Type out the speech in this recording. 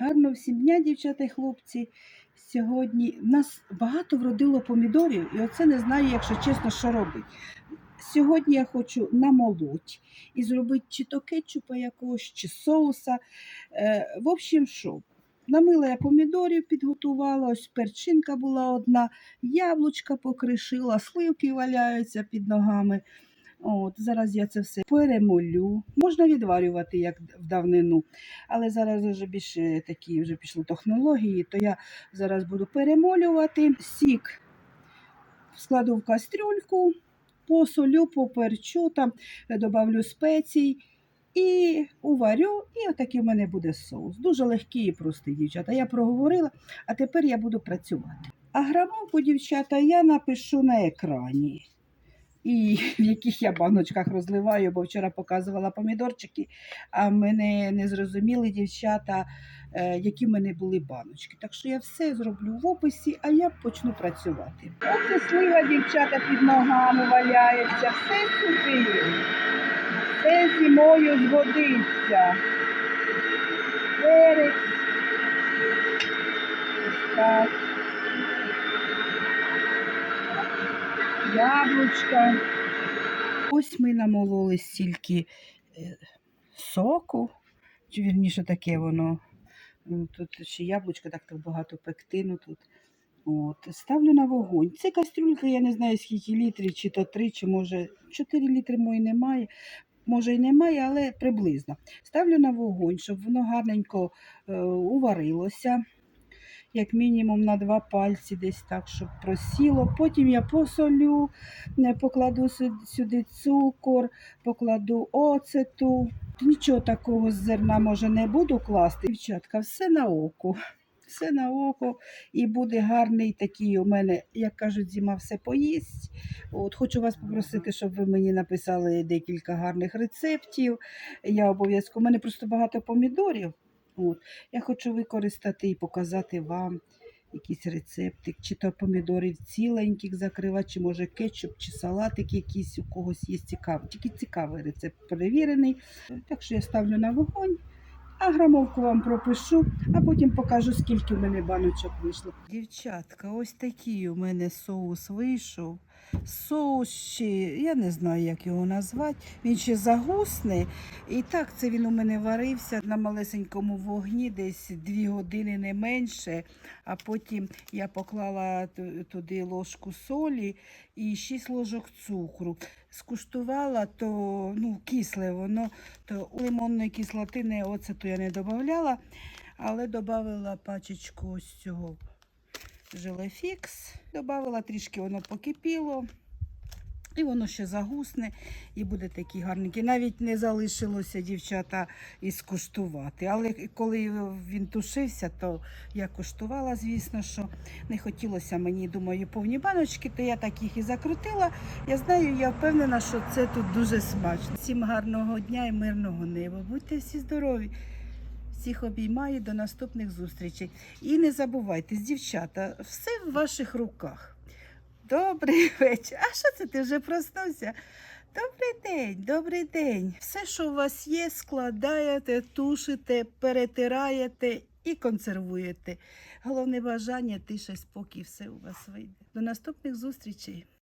Гарно всім дня, дівчата і хлопці. Сьогодні нас багато вродило помідорів, і оце не знаю, якщо чесно, що робити. Сьогодні я хочу намолоть і зробити чи то кетчупа якогось, чи соуса. Е, в общем, що? Намила я помідорів, підготувала, ось перчинка була одна, яблучка покришила, сливки валяються під ногами. От, зараз я це все перемолю. Можна відварювати, як в давнину. Але зараз вже більше такі вже пішли технології, то я зараз буду перемолювати. Сік складу в кастрюльку, посолю, поперчу, там е, добавлю спецій і уварю, і отакий в мене буде соус. Дуже легкий і простий, дівчата. Я проговорила, а тепер я буду працювати. А грамовку, дівчата, я напишу на екрані. І в яких я баночках розливаю, бо вчора показувала помідорчики, а мене не зрозуміли дівчата, е, які в мене були баночки. Так що я все зроблю в описі, а я почну працювати. Оце слива, дівчата, під ногами валяється, все сюди. Все зимою згодиться. Перець. Так. Яблучка. Ось ми намололи стільки е, соку, чи вірніше таке воно. Тут ще яблучка, так так багато пектину тут. От, ставлю на вогонь. Це кастрюлька, я не знаю скільки літрів, чи то 3, чи може 4 літри мої немає. Може і немає, але приблизно. Ставлю на вогонь, щоб воно гарненько е, уварилося. Як мінімум на два пальці, десь так, щоб просіло. Потім я посолю, е, покладу сю- сюди цукор, покладу оцету. Нічого такого з зерна може не буду класти. Дівчатка, все на око. Все на око і буде гарний такий у мене, як кажуть, зима все поїсть. От, хочу вас попросити, щоб ви мені написали декілька гарних рецептів. Я обов'язково, у мене просто багато помідорів. От, я хочу використати і показати вам якийсь рецептик, чи то помідорів ціленьких закривати, чи може кетчуп, чи салатик якийсь у когось є цікавий. Тільки цікавий рецепт перевірений. Так що я ставлю на вогонь, а грамовку вам пропишу, а потім покажу, скільки в мене баночок вийшло. Дівчатка, ось такий у мене соус вийшов. Соус ще, я не знаю, як його назвати. Він ще загусне. І так це він у мене варився на малесенькому вогні, десь дві години не менше. А потім я поклала туди ложку солі і 6 ложок цукру. Скуштувала, то ну, кисле воно, то лимонної кислотини оцету я не додавала, але додавала пачечку ось цього желефікс. Додавала трішки, воно покипіло. І воно ще загусне і буде такий гарненький. Навіть не залишилося дівчата і скуштувати. Але коли він тушився, то я куштувала, звісно, що не хотілося мені, думаю, повні баночки, то я так їх і закрутила. Я знаю, я впевнена, що це тут дуже смачно. Всім гарного дня і мирного неба. Будьте всі здорові. Всіх обіймаю до наступних зустрічей. І не забувайте, дівчата, все в ваших руках. Добрий вечір. А що це ти вже проснувся? Добрий день, добрий день. Все, що у вас є, складаєте, тушите, перетираєте і консервуєте. Головне бажання, тиша, спокій, все у вас вийде. До наступних зустрічей.